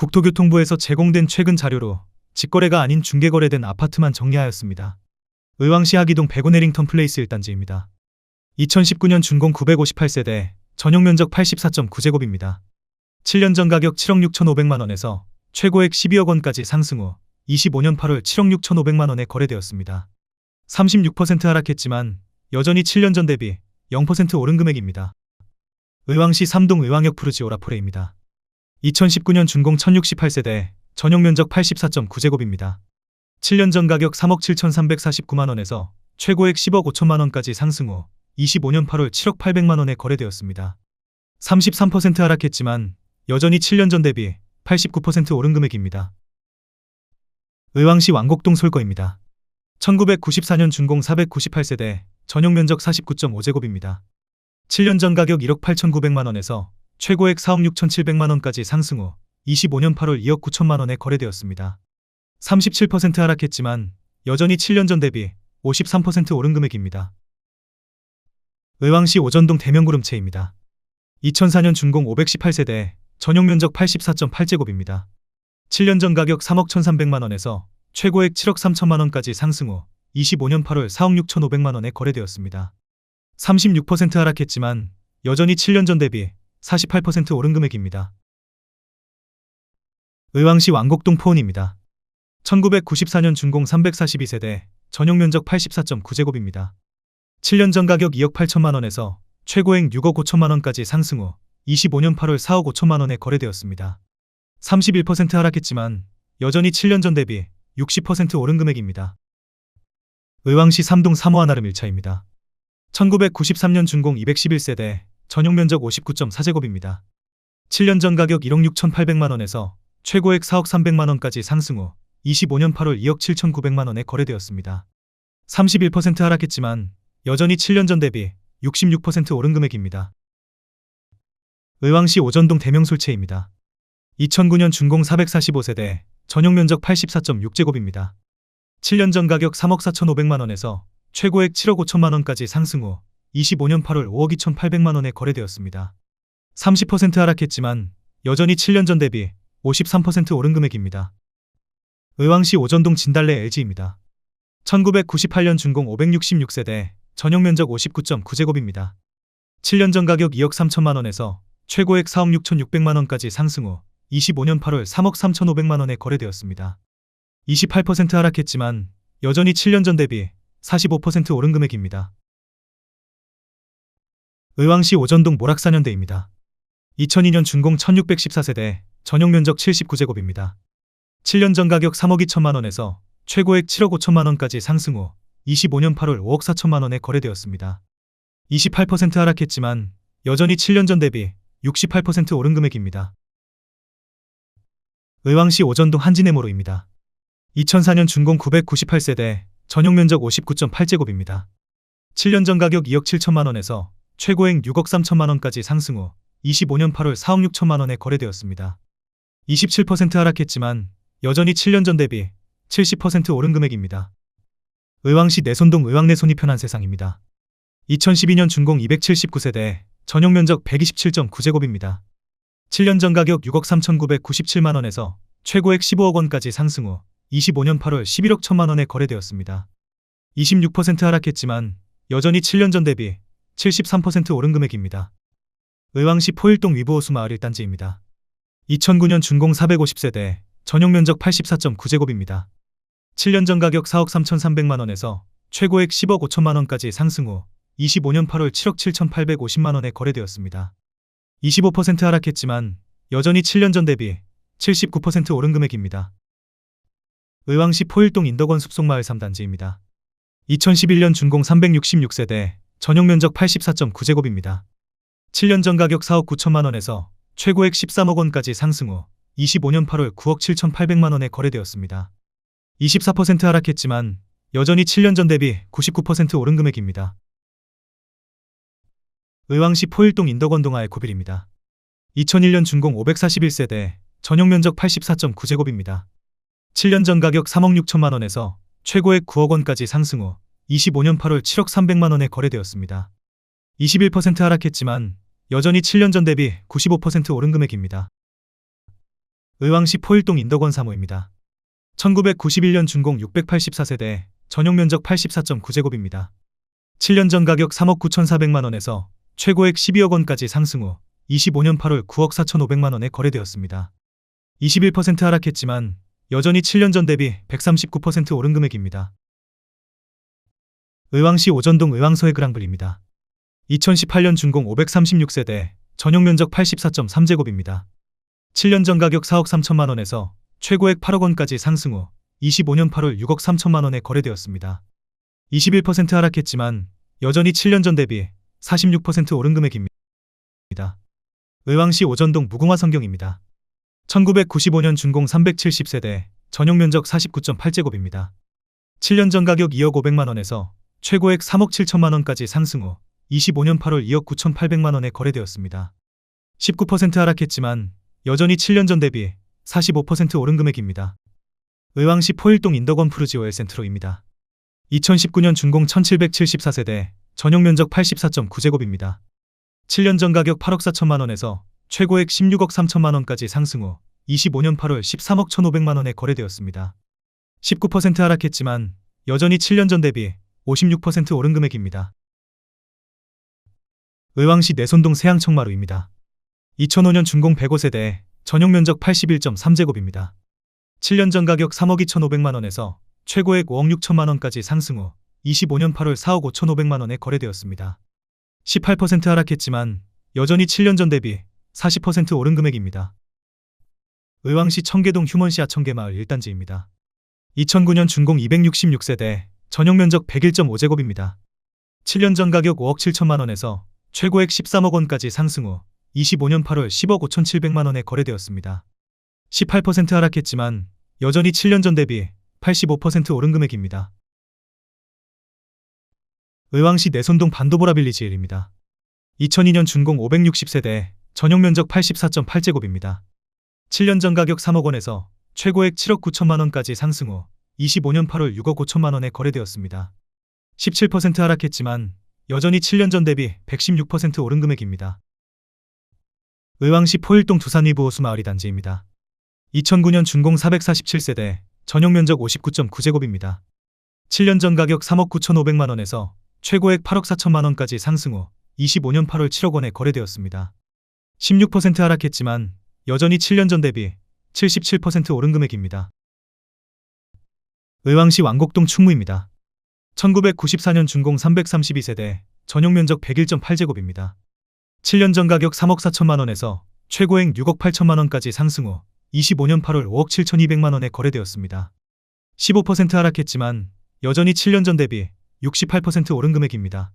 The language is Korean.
국토교통부에서 제공된 최근 자료로 직거래가 아닌 중개거래된 아파트만 정리하였습니다. 의왕시 하기동 105 내링턴 플레이스 1단지입니다. 2019년 준공 958세대, 전용 면적 84.9제곱입니다. 7년 전 가격 7억 6,500만 원에서 최고액 12억 원까지 상승 후 25년 8월 7억 6,500만 원에 거래되었습니다. 36% 하락했지만 여전히 7년 전 대비 0% 오른 금액입니다. 의왕시 삼동 의왕역 푸르지 오라 포레입니다. 2019년 준공 1068세대, 전용 면적 84.9제곱입니다. 7년 전 가격 3억 7,349만 원에서 최고액 10억 5천만 원까지 상승 후 25년 8월 7억 800만 원에 거래되었습니다. 33% 하락했지만 여전히 7년 전 대비 89% 오른 금액입니다. 의왕시 왕곡동 솔거입니다. 1994년 준공 498세대, 전용 면적 49.5제곱입니다. 7년 전 가격 1억 8,900만 원에서 최고액 4억 6,700만 원까지 상승 후 25년 8월 2억 9천만 원에 거래되었습니다. 37% 하락했지만 여전히 7년 전 대비 53% 오른 금액입니다. 의왕시 오전동 대명구름체입니다. 2004년 준공 518세대, 전용 면적 84.8제곱입니다. 7년 전 가격 3억 1,300만 원에서 최고액 7억 3천만 원까지 상승 후 25년 8월 4억 6,500만 원에 거래되었습니다. 36% 하락했지만 여전히 7년 전 대비 48% 오른 금액입니다. 의왕시 왕곡동 포원입니다. 1994년 준공 342세대, 전용 면적 84.9제곱입니다. 7년 전 가격 2억 8천만 원에서 최고액 6억 5천만 원까지 상승 후 25년 8월 4억 5천만 원에 거래되었습니다. 31% 하락했지만 여전히 7년 전 대비 60% 오른 금액입니다. 의왕시 삼동 3호 하나름 1차입니다. 1993년 준공 211세대, 전용 면적 59.4제곱입니다. 7년 전 가격 1억 6,800만 원에서 최고액 4억 300만 원까지 상승 후 25년 8월 2억 7,900만 원에 거래되었습니다. 31% 하락했지만 여전히 7년 전 대비 66% 오른 금액입니다. 의왕시 오전동 대명솔체입니다. 2009년 준공 445세대, 전용 면적 84.6제곱입니다. 7년 전 가격 3억 4,500만 원에서 최고액 7억 5천만 원까지 상승 후 25년 8월 5억 2,800만 원에 거래되었습니다. 30% 하락했지만 여전히 7년 전 대비 53% 오른 금액입니다. 의왕시 오전동 진달래 LG입니다. 1998년 준공 566세대, 전용 면적 59.9제곱입니다. 7년 전 가격 2억 3천만 원에서 최고액 4억 6,600만 원까지 상승 후 25년 8월 3억 3,500만 원에 거래되었습니다. 28% 하락했지만 여전히 7년 전 대비 45% 오른 금액입니다. 의왕시 오전동 모락사년대입니다. 2002년 준공 1614세대, 전용 면적 79제곱입니다. 7년 전 가격 3억 2천만 원에서 최고액 7억 5천만 원까지 상승 후 25년 8월 5억 4천만 원에 거래되었습니다. 28% 하락했지만 여전히 7년 전 대비 68% 오른 금액입니다. 의왕시 오전동 한진해모로입니다. 2004년 준공 998세대, 전용 면적 59.8제곱입니다. 7년 전 가격 2억 7천만 원에서 최고액 6억 3천만 원까지 상승 후 25년 8월 4억 6천만 원에 거래되었습니다. 27% 하락했지만 여전히 7년 전 대비 70% 오른 금액입니다. 의왕시 내손동 의왕내 손이 편한 세상입니다. 2012년 준공 279세대, 전용 면적 127.9제곱입니다. 7년 전 가격 6억 3,997만 원에서 최고액 15억 원까지 상승 후 25년 8월 11억 1천만 원에 거래되었습니다. 26% 하락했지만 여전히 7년 전 대비 73% 오른 금액입니다. 의왕시 포일동 위보호수 마을 1단지입니다. 2009년 준공 450세대, 전용 면적 84.9제곱입니다. 7년 전 가격 4억 3,300만 원에서 최고액 10억 5천만 원까지 상승 후 25년 8월 7억 7,850만 원에 거래되었습니다. 25% 하락했지만 여전히 7년 전 대비 79% 오른 금액입니다. 의왕시 포일동 인덕원 숲속마을 3단지입니다. 2011년 준공 366세대, 전용 면적 84.9제곱입니다. 7년 전 가격 4억 9천만 원에서 최고액 13억 원까지 상승 후 25년 8월 9억 7,800만 원에 거래되었습니다. 24% 하락했지만 여전히 7년 전 대비 99% 오른 금액입니다. 의왕시 포일동 인덕원동아의 고빌입니다. 2001년 준공 541세대, 전용 면적 84.9제곱입니다. 7년 전 가격 3억 6천만 원에서 최고액 9억 원까지 상승 후 25년 8월 7억 300만 원에 거래되었습니다. 21% 하락했지만 여전히 7년 전 대비 95% 오른 금액입니다. 의왕시 포일동 인덕원 사무입니다. 1991년 준공 684세대, 전용 면적 84.9제곱입니다. 7년 전 가격 3억 9,400만 원에서 최고액 12억 원까지 상승 후 25년 8월 9억 4,500만 원에 거래되었습니다. 21% 하락했지만 여전히 7년 전 대비 139% 오른 금액입니다. 의왕시 오전동 의왕서해 그랑블입니다. 2018년 준공 536세대, 전용 면적 84.3제곱입니다. 7년 전 가격 4억 3천만 원에서 최고액 8억 원까지 상승 후 25년 8월 6억 3천만 원에 거래되었습니다. 21% 하락했지만 여전히 7년 전 대비 46% 오른 금액입니다. 의왕시 오전동 무궁화 성경입니다. 1995년 준공 370세대, 전용 면적 49.8제곱입니다. 7년 전 가격 2억 500만 원에서 최고액 3억 7천만 원까지 상승 후 25년 8월 2억 9,800만 원에 거래되었습니다. 19% 하락했지만 여전히 7년 전 대비 45% 오른 금액입니다. 의왕시 포일동 인덕원 푸르지오 엘 센트로입니다. 2019년 준공 1774세대, 전용 면적 84.9제곱입니다. 7년 전 가격 8억 4천만 원에서 최고액 16억 3천만 원까지 상승 후 25년 8월 13억 1,500만 원에 거래되었습니다. 19% 하락했지만 여전히 7년 전 대비 56% 오른 금액입니다. 의왕시 내손동 세양청마루입니다. 2005년 준공 105세대, 전용 면적 81.3제곱입니다. 7년 전 가격 3억 2,500만 원에서 최고액 5억 6천만 원까지 상승 후 25년 8월 4억 5,500만 원에 거래되었습니다. 18% 하락했지만 여전히 7년 전 대비 40% 오른 금액입니다. 의왕시 청계동 휴먼시 아청계마을 1단지입니다. 2009년 준공 266세대, 전용 면적 101.5제곱입니다. 7년 전 가격 5억 7천만 원에서 최고액 13억 원까지 상승 후 25년 8월 10억 5,700만 원에 거래되었습니다. 18% 하락했지만 여전히 7년 전 대비 85% 오른 금액입니다. 의왕시 내손동 반도보라 빌리지 1입니다. 2002년 준공 560세대, 전용 면적 84.8제곱입니다. 7년 전 가격 3억 원에서 최고액 7억 9천만 원까지 상승 후 25년 8월 6억 5천만 원에 거래되었습니다. 17% 하락했지만 여전히 7년 전 대비 116% 오른 금액입니다. 의왕시 포일동 두산 위브 호수 마을이 단지입니다. 2009년 준공 447세대, 전용 면적 59.9제곱입니다. 7년 전 가격 3억 9,500만 원에서 최고액 8억 4천만 원까지 상승 후 25년 8월 7억 원에 거래되었습니다. 16% 하락했지만 여전히 7년 전 대비 77% 오른 금액입니다. 의왕시 왕곡동 충무입니다. 1994년 준공 332세대, 전용 면적 101.8제곱입니다. 7년 전 가격 3억 4천만 원에서 최고액 6억 8천만 원까지 상승 후 25년 8월 5억 7,200만 원에 거래되었습니다. 15% 하락했지만 여전히 7년 전 대비 68% 오른 금액입니다.